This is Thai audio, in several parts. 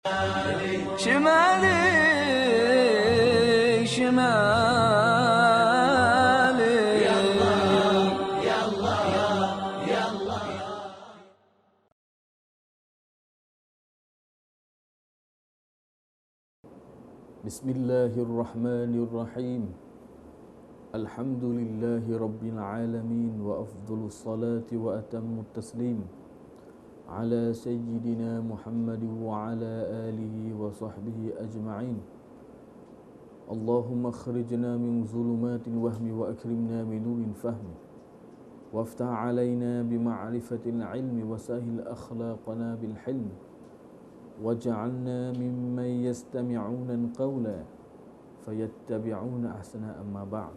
شمالي شمالي. بسم الله الرحمن الرحيم. الحمد لله رب العالمين وأفضل الصلاة وأتم التسليم. على سيدنا محمد وعلى آله وصحبه أجمعين اللهم اخرجنا من ظلمات الوهم وأكرمنا بنور الفهم وافتح علينا بمعرفة العلم وسهل أخلاقنا بالحلم واجعلنا ممن يستمعون القول فيتبعون أحسنه أما بعد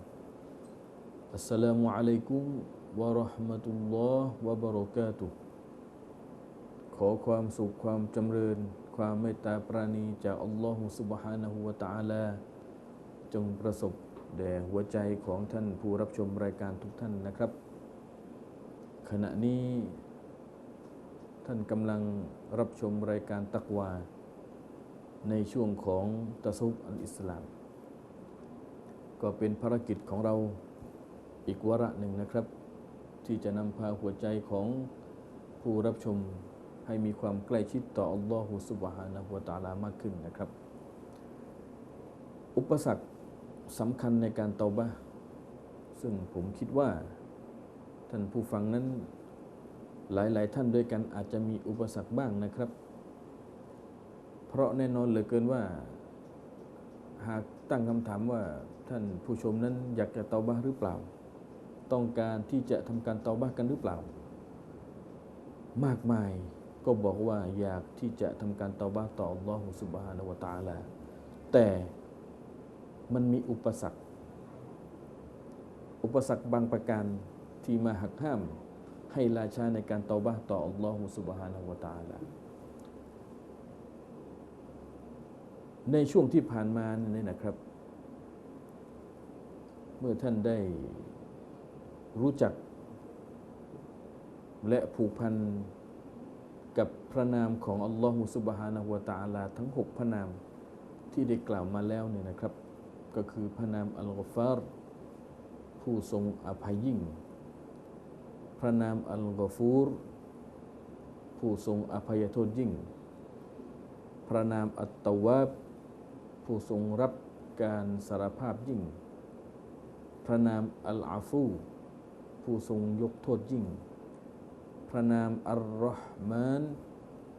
السلام عليكم ورحمة الله وبركاته ขอความสุขความจำเริญ ความเมตตาปราณีจากอัลลอฮฺสุบฮานะฮูวะตะอาลาจงประสบแด่หัวใจของท่านผู้รับชมรายการทุกท่านนะครับ ขณะนี้ท่านกำลังรับชมรายการตักวา ในช่วงของตะซุบอัลอิสลาม ก็เป็นภารกิจของเราอีกวาระหนึ่งนะครับ ที่จะนำพาหัวใจของผู้รับชม ให้มีความใกล้ชิดต่ออัลลอฮฺสุบฮานะฮูวะตาลามากขึ้นนะครับ อุปสรรคสำคัญในการเตาบะซึ่งผมคิดว่า ท่านผู้ฟังนั้นหลาย ๆ ท่านด้วยกันอาจจะมีอุปสรรคบ้างนะครับ เพราะแน่นอนเหลือเกินว่า หากตั้งคำถามว่าท่านผู้ชมนั้นอยากจะเตาบะห์หรือเปล่า ต้องการที่จะทำการเตาบะห์กันหรือเปล่า มากมาย ก็บอกว่าอยากที่จะทำการตาบะห์ต่ออัลลอฮฺสุบฮานาวตาลาแต่มันมีอุปสรรค อุปสรรคบางประการที่มาหักห้ามให้ราชาในการตาบะห์ต่ออัลลอฮฺสุบฮานะวตาลาในช่วงที่ผ่านมาเนี่ยนะครับ เมื่อท่านได้รู้จักและผูกพัน กับพระนามของอัลลอฮฺสุบฮานะฮูวะตะอาลาทั้งหกพระนามที่ได้กล่าวมาแล้วเนี่ยนะครับ ก็คือพระนามอัลกอฟารผู้ทรงอภัยยิ่ง พระนามอัลกอฟูรผู้ทรงอภัยโทษยิ่ง พระนามอัตตวาบผู้ทรงรับการสารภาพยิ่ง พระนามอัลอาฟู ผู้ทรงยกโทษยิ่ง พระนามอัลรอฮ์มาน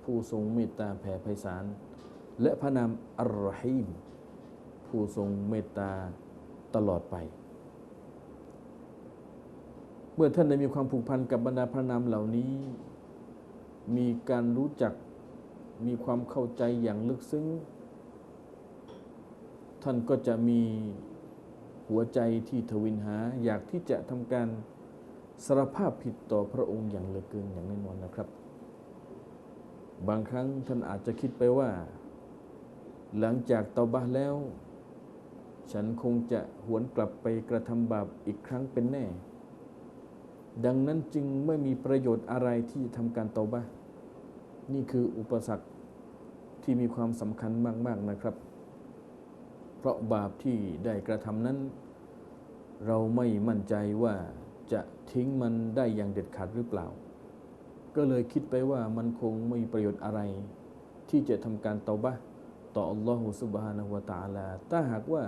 ผู้ทรงเมตตาแผ่ไพศาล และพระนามอัลรอฮีมผู้ทรงเมตตาตลอดไป เมื่อท่านได้มีความผูกพันกับบรรดาพระนามเหล่านี้ มีการรู้จักมีความเข้าใจอย่างลึกซึ้ง ท่านก็จะมีหัวใจที่ทวินหาอยากที่จะทำการ สารภาพผิดต่อพระองค์อย่างเหลือเกินอย่างแน่นอนนะครับ บางครั้งท่านอาจจะคิดไปว่า หลังจากเตาบะแล้ว ฉันคงจะหวนกลับไปกระทำบาปอีกครั้งเป็นแน่ ดังนั้นจึงไม่มีประโยชน์อะไรที่จะทำการเตาบะนี่คืออุปสรรคที่มีความสำคัญมาก ๆนะครับ เพราะบาปที่ได้กระทำนั้น เราไม่มั่นใจว่า ทิ้งมันได้อย่างเด็ดขาดหรือเปล่า ก็เลยคิดไปว่ามันคงไม่มีประโยชน์อะไร ที่จะทำการเตาบะต่ออัลลอฮฺสุบฮานะฮูวตาลา ถ้าหากว่า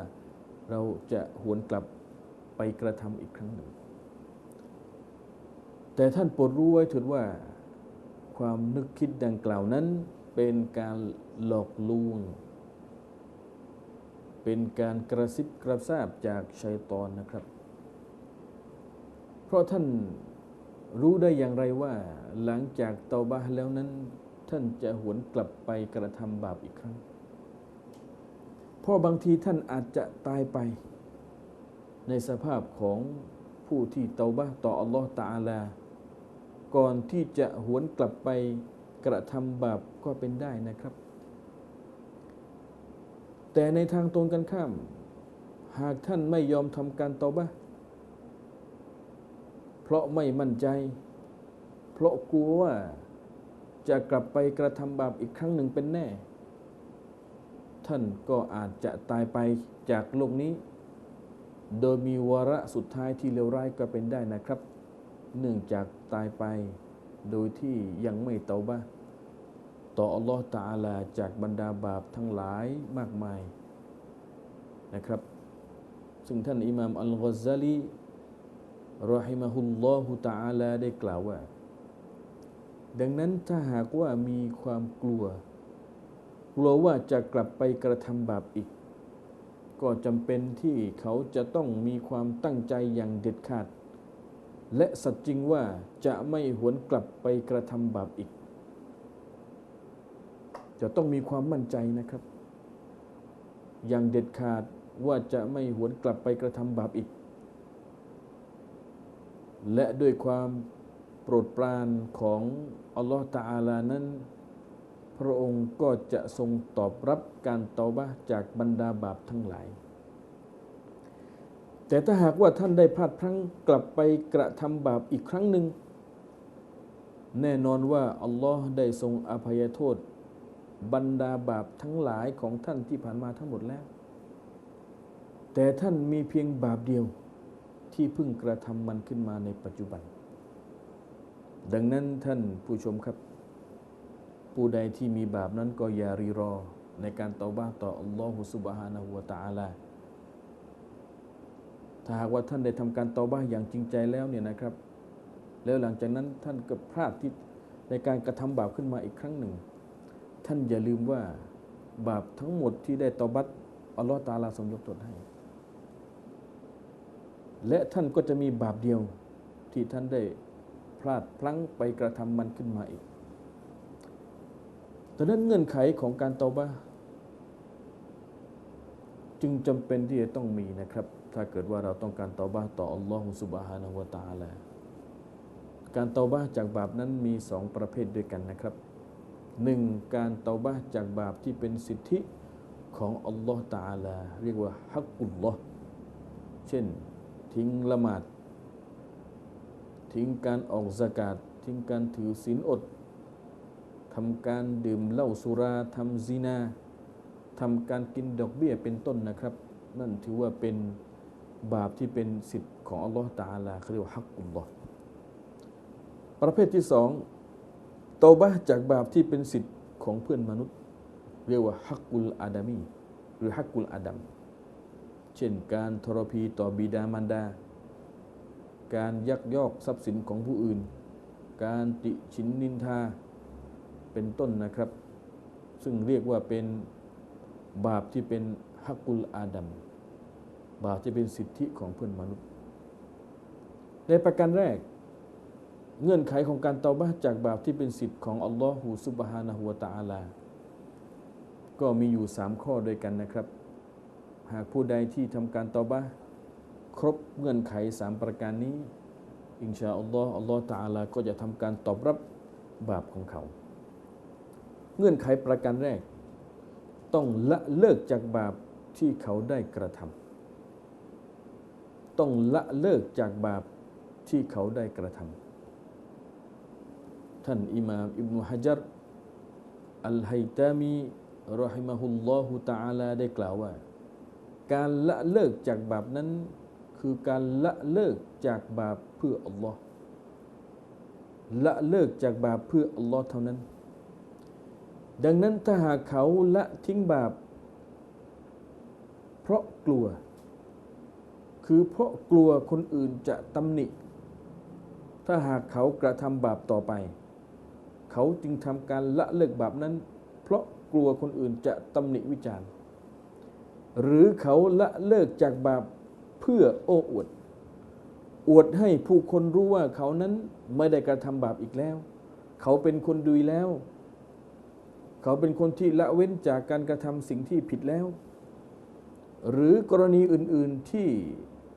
เราจะหวนกลับไปกระทำอีกครั้งหนึ่ง แต่ท่านโปรดรู้ไว้เถิดว่า ความนึกคิดดังกล่าวนั้นเป็นการหลอกลวง เป็นการกระซิบกระซาบจากชัยตอนนะครับ เพราะท่านรู้ได้อย่างไรว่า หลังจากเตาบะแล้วนั้น ท่านจะหวนกลับไปกระทำบาปอีกครั้ง เพราะบางทีท่านอาจจะตายไป ในสภาพของผู้ที่เตาบะต่ออัลลอฮฺตาลา ก่อนที่จะหวนกลับไปกระทำบาปก็เป็นได้นะครับ แต่ในทางตรงกันข้าม หากท่านไม่ยอมทำการเตาบะ เพราะไม่มั่นใจ เพราะกลัวว่าจะกลับไปกระทำบาปอีกครั้งหนึ่งเป็นแน่ ท่านก็อาจจะตายไปจากโลกนี้ โดยมีวาระสุดท้ายที่เลวร้ายก็เป็นได้นะครับ เนื่องจากตายไปโดยที่ยังไม่เตาบะห์ต่ออัลลอฮฺตาลาจากบรรดาบาปทั้งหลายมากมายนะครับ ซึ่งท่านอิหม่ามอัลกอซาลี รอฮิมะฮุลลอฮุตาลาได้กล่าวว่า ดังนั้นถ้าหากว่ามีความกลัว กลัวว่าจะกลับไปกระทำบาปอีก ก็จำเป็นที่เขาจะต้องมีความตั้งใจอย่างเด็ดขาด และสัจจริงว่าจะไม่หวนกลับไปกระทำบาปอีก จะต้องมีความมั่นใจนะครับ อย่างเด็ดขาดว่าจะไม่หวนกลับไปกระทำบาปอีก และด้วยความโปรดปรานของอัลลอฮฺตาอาลานั้น พระองค์ก็จะทรงตอบรับการตาบะจากบรรดาบาปทั้งหลาย แต่ถ้าหากว่าท่านได้พลาดพลั้งกลับไปกระทำบาปอีกครั้งหนึ่ง แน่นอนว่าอัลลอฮ์ได้ทรงอภัยโทษ บรรดาบาปทั้งหลายของท่านที่ผ่านมาทั้งหมดแล้ว แต่ท่านมีเพียงบาปเดียว ที่เพิ่งกระทำมันขึ้นมาในปัจจุบัน ดังนั้นท่านผู้ชมครับ ผู้ใดที่มีบาปนั้นก็อย่ารีรอในการตาบ้าต่ออัลลอฮฺสุบฮานะฮูวะตะอาลาถ้าหากว่าท่านได้ทำการตาบ้าอย่างจริงใจแล้วเนี่ยนะครับ แล้วหลังจากนั้นท่านก็พลาดที่ในการกระทำบาปขึ้นมาอีกครั้งหนึ่ง ท่านอย่าลืมว่าบาปทั้งหมดที่ได้ตาบัตอัลลอฮฺตาอาลาทรงยกโทษให้ และท่านก็จะมีบาปเดียวที่ท่านได้พลาดพลั้งไปกระทำมันขึ้นมาอีกดังนั้นเงื่อนไขของการเตาบะจึงจำเป็นที่จะต้องมีนะครับ ถ้าเกิดว่าเราต้องการเตาบะต่ออัลลอฮฺสุบฮานะฮูวตะอาลาการเตาบะจากบาปนั้นมีสองประเภทด้วยกันนะครับหนึ่งการเตาบะจากบาปที่เป็นสิทธิของอัลลอฮฺตาลาเรียกว่าฮักกุลลอฮ์เช่น ทิ้งละหมาด ทิ้งการออกสกาดทิ้งการถือศีลอดทำการดื่มเหล้าสุราทำซีนาทำการกินดอกเบี้ยเป็นต้นนะครับ นั่นถือว่าเป็นบาปที่เป็นสิทธิ์ของอัลลอฮฺตาลาเขาเรียกว่าฮักกุลลอฮ์ประเภทที่สองโตบะจากบาปที่เป็นสิทธิ์ของเพื่อนมนุษย์ เรียกว่าฮักกุลอาดามี หรือฮักกุลอาดัม เช่นการทรพีต่อบิดามารดา การยักยอกทรัพย์สินของผู้อื่น การติชินนินทา เป็นต้นนะครับ ซึ่งเรียกว่าเป็นบาปที่เป็นฮักุลอาดัม บาปที่เป็นสิทธิของเพื่อนมนุษย์ ในประการแรก เงื่อนไขของการเตาบะจากบาปที่เป็นสิทธิ์ของอัลลอฮฺสุบฮานะฮูวะตะอาลา ก็มีอยู่สามข้อด้วยกันนะครับ หากผู้ใดที่ทำการตาบะครบเงื่อนไขสามประการนี้ อินชาอัลลอฮ์อัลลอฮ์ตาลาก็จะทำการตอบรับบาปของเขา เงื่อนไขประการแรก ต้องละเลิกจากบาปที่เขาได้กระทำต้องละเลิกจากบาปที่เขาได้กระทำท่านอิหม่ามอิบนุฮะจัรอัลไฮตามีรอฮิมะฮุลลอฮุตาลาได้กล่าวว่า การละเลิกจากบาปนั้น คือการละเลิกจากบาปเพื่ออัลลอฮ์ละเลิกจากบาปเพื่ออัลลอฮ์เท่านั้น ดังนั้นถ้าหากเขาละทิ้งบาป เพราะกลัว คือเพราะกลัวคนอื่นจะตำหนิ ถ้าหากเขากระทำบาปต่อไป เขาจึงทำการละเลิกบาปนั้น เพราะกลัวคนอื่นจะตำหนิวิจารณ์ หรือเขาละเลิกจากบาปเพื่อโอ้อวด อวดให้ผู้คนรู้ว่าเขานั้นไม่ได้กระทำบาปอีกแล้ว เขาเป็นคนดีแล้ว เขาเป็นคนที่ละเว้นจากการกระทำสิ่งที่ผิดแล้ว หรือกรณีอื่น ๆที่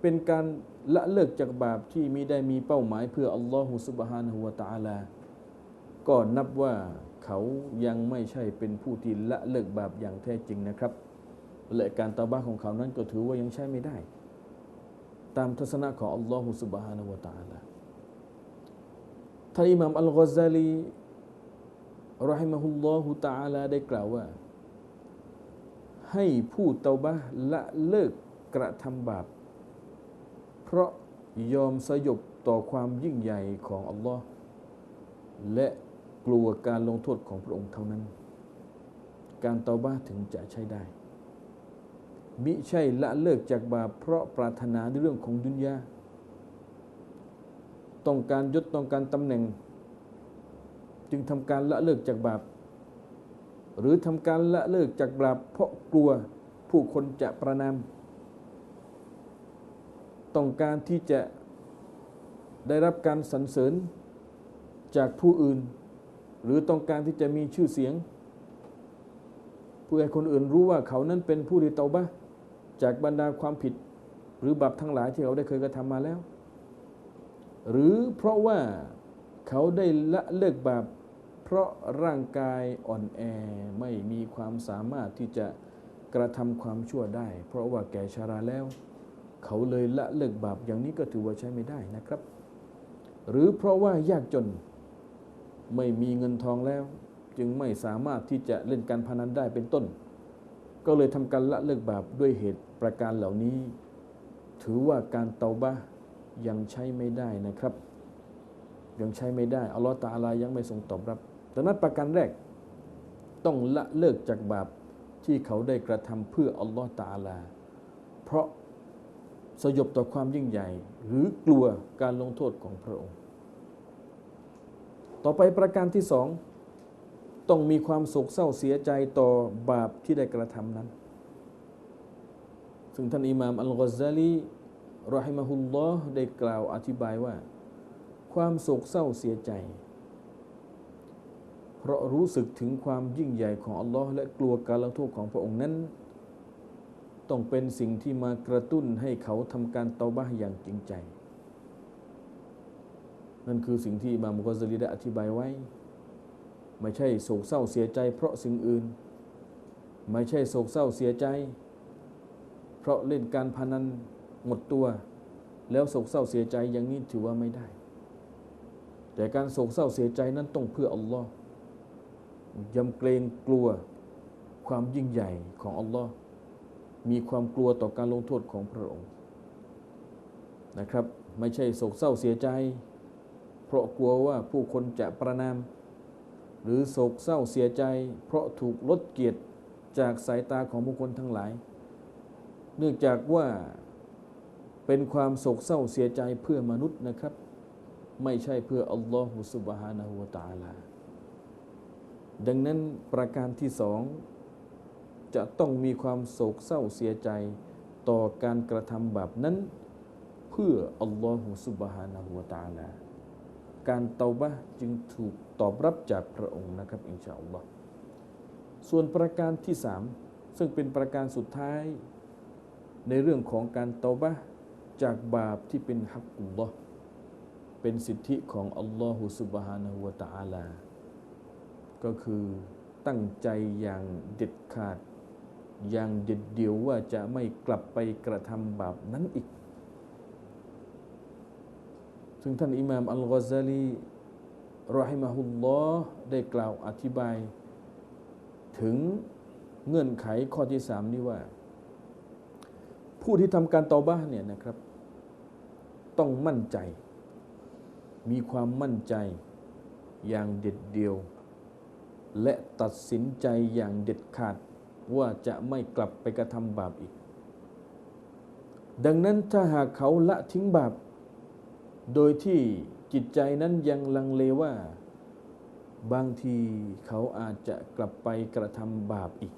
เป็นการละเลิกจากบาปที่มีได้มีเป้าหมายเพื่ออัลลอฮฺสุบฮานะฮูวะตะอาลา ก็นับว่าเขายังไม่ใช่เป็นผู้ที่ละเลิกบาปอย่างแท้จริงนะครับ และการตาบ้าของเขานั้นก็ถือว่ายังใช้ไม่ได้ ตามทัศนะของอัลลอฮฺสุบฮานะวะตาลาท่านอิหม่ามอัลกอซาลีรอฮิมะฮุลลอฮุตะอาลาได้กล่าวว่า ให้ผู้เตาบะห์ละเลิกกระทำบาป เพราะยอมสยบต่อความยิ่งใหญ่ของอัลลอฮ์และกลัวการลงโทษของพระองค์เท่านั้น การเตาบะห์ถึงจะใช้ได้ มิใช่ละเลิกจากบาปเพราะปรารถนาในเรื่องของดุนยาต้องการยศต้องการตำแหน่ง จึงทำการละเลิกจากบาป หรือทำการละเลิกจากบาปเพราะกลัวผู้คนจะประนาม ต้องการที่จะได้รับการสรรเสริญจากผู้อื่น หรือต้องการที่จะมีชื่อเสียงเพื่อให้คนอื่นรู้ว่าเขานั้นเป็นผู้ที่เตาบะห์ จากบรรดาความผิดหรือบาปทั้งหลายที่เขาได้เคยกระทำมาแล้ว หรือเพราะว่าเขาได้ละเลิกบาปเพราะร่างกายอ่อนแอไม่มีความสามารถที่จะกระทำความชั่วได้ เพราะว่าแก่ชาราแล้ว เขาเลยละเลิกบาปอย่างนี้ก็ถือว่าใช้ไม่ได้นะครับ หรือเพราะว่ายากจนไม่มีเงินทองแล้ว จึงไม่สามารถที่จะเล่นการพนันได้เป็นต้น ก็เลยทำการละเลิกบาปด้วยเหตุประการเหล่านี้ ถือว่าการเตาบะยังใช้ไม่ได้นะครับ ยังใช้ไม่ได้อัลลอฮฺตะอาลายังไม่ทรงตอบรับดังนั้นประการแรกต้องละเลิกจากบาปที่เขาได้กระทำเพื่ออัลลอฮฺตะอาลา เพราะสยบต่อความยิ่งใหญ่ หรือกลัวการลงโทษของพระองค์ ต่อไปประการที่สอง ต้องมีความโศกเศร้าเสียใจต่อบาปที่ได้กระทำนั้น ซึ่งท่านอิหม่ามอัลกอซาลีรอฮิมะฮุลลอฮ์ได้กล่าวอธิบายว่า ความโศกเศร้าเสียใจ เพราะรู้สึกถึงความยิ่งใหญ่ของอัลลอฮ์และกลัวการลงโทษของพระองค์นั้น ต้องเป็นสิ่งที่มากระตุ้นให้เขาทำการเตาบะอย่างจริงใจ นั่นคือสิ่งที่อิหม่ามอัลกอซาลีได้อธิบายไว้ ไม่ใช่โศกเศร้าเสียใจเพราะสิ่งอื่น ไม่ใช่โศกเศร้าเสียใจ เพราะเล่นการพนันหมดตัว แล้วโศกเศร้าเสียใจอย่างนี้ถือว่าไม่ได้ แต่การโศกเศร้าเสียใจนั้นต้องเพื่ออัลลอฮ์ยำเกรงกลัวความยิ่งใหญ่ของอัลลอฮ์มีความกลัวต่อการลงโทษของพระองค์นะครับ ไม่ใช่โศกเศร้าเสียใจ เพราะกลัวว่าผู้คนจะประนาม หรือโศกเศร้าเสียใจ เพราะถูกลดเกียรติจากสายตาของบุคคลทั้งหลาย เนื่องจากว่าเป็นความโศกเศร้าเสียใจเพื่อมนุษย์นะครับ ไม่ใช่เพื่ออัลลอฮฺสุบฮานะฮูวะตาลา ดังนั้นประการที่สองจะต้องมีความโศกเศร้าเสียใจต่อการกระทำแบบนั้น เพื่ออัลลอฮฺสุบฮานะฮูวะตาลา การเตาบะจึงถูกตอบรับจากพระองค์นะครับอินชาอัลลอฮ์ส่วนประการที่สามซึ่งเป็นประการสุดท้าย ในเรื่องของการเตาบะจากบาปที่เป็นฮักกุลลอฮ์เป็นสิทธิของอัลลอฮฺสุบฮานะฮูวะตะอาลา ก็คือตั้งใจอย่างเด็ดขาด อย่างเด็ดเดี่ยวว่าจะไม่กลับไปกระทำบาปนั้นอีก ซึ่งท่านอิหม่ามอัลกอซาลีรอฮิมะฮุลลอฮ์ได้กล่าวอธิบาย ถึงเงื่อนไขข้อที่สามนี้ว่า ผู้ที่ทำการตอบ้าเนี่ยนะครับ ต้องมั่นใจ มีความมั่นใจอย่างเด็ดเดียว และตัดสินใจอย่างเด็ดขาดว่าจะไม่กลับไปกระทำบาปอีก ดังนั้นถ้าหากเขาละทิ้งบาป โดยที่จิตใจนั้นยังลังเลว่า บางทีเขาอาจจะกลับไปกระทำบาปอีก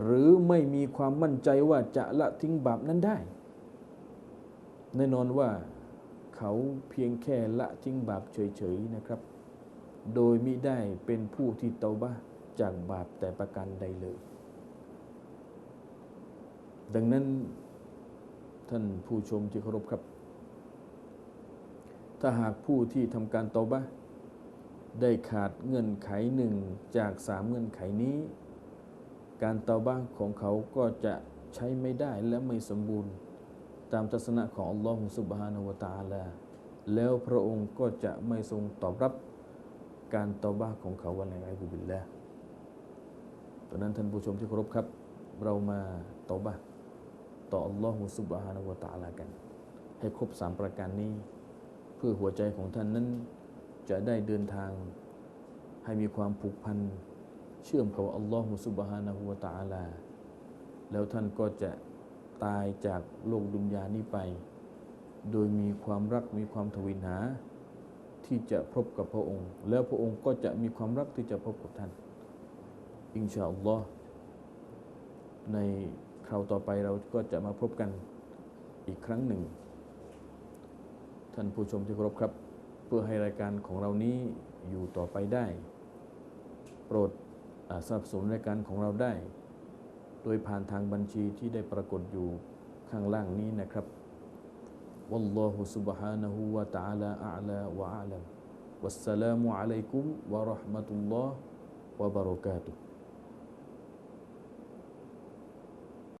หรือไม่มีความมั่นใจว่าจะละทิ้งบาปนั้นได้ แน่นอนว่าเขาเพียงแค่ละทิ้งบาปเฉยๆนะครับ โดยมิได้เป็นผู้ที่เตาบะห์จากบาปแต่ประการใดเลย ดังนั้นท่านผู้ชมที่เคารพครับ ถ้าหากผู้ที่ทำการตบะได้ขาดเงื่อนไขหนึ่งจากสามเงื่อนไขนี้ การตาบะของเขาก็จะใช้ไม่ได้และไม่สมบูรณ์ ตามทัศนะของอัลลอฮฺสุบฮานาละตาลาแล้วพระองค์ก็จะไม่ทรงตอบรับการตาบะของเขาวันไหนบิลและดังนั้นท่านผู้ชมที่เคารพครับ เรามาตาบะต่ออัลลอฮฺสุบฮานะฮูวตาลากัน ให้ครบสามประการนี้ เพื่อหัวใจของท่านนั้นจะได้เดินทางให้มีความผูกพัน เชื่อมกับอัลลอฮฺสุบฮานะฮูวะตะอาลา แล้วท่านก็จะตายจากโลกดุนยานี้ไป โดยมีความรักมีความทวินหา ที่จะพบกับพระองค์ แล้วพระองค์ก็จะมีความรักที่จะพบกับท่าน อินชาอัลลอฮ์ในคราวต่อไปเราก็จะมาพบกันอีกครั้งหนึ่ง ท่านผู้ชมที่เคารพครับ เพื่อให้รายการของเรานี้อยู่ต่อไปได้ โปรดอ่าสนับสนุนรายการของเราได้ โดยผ่านทางบัญชีที่ได้ปรากฏอยู่ข้างล่างนี้นะครับ والله سبحانه وتعالى أعلى وأعلم والسلام عليكم ورحمة الله وبركاته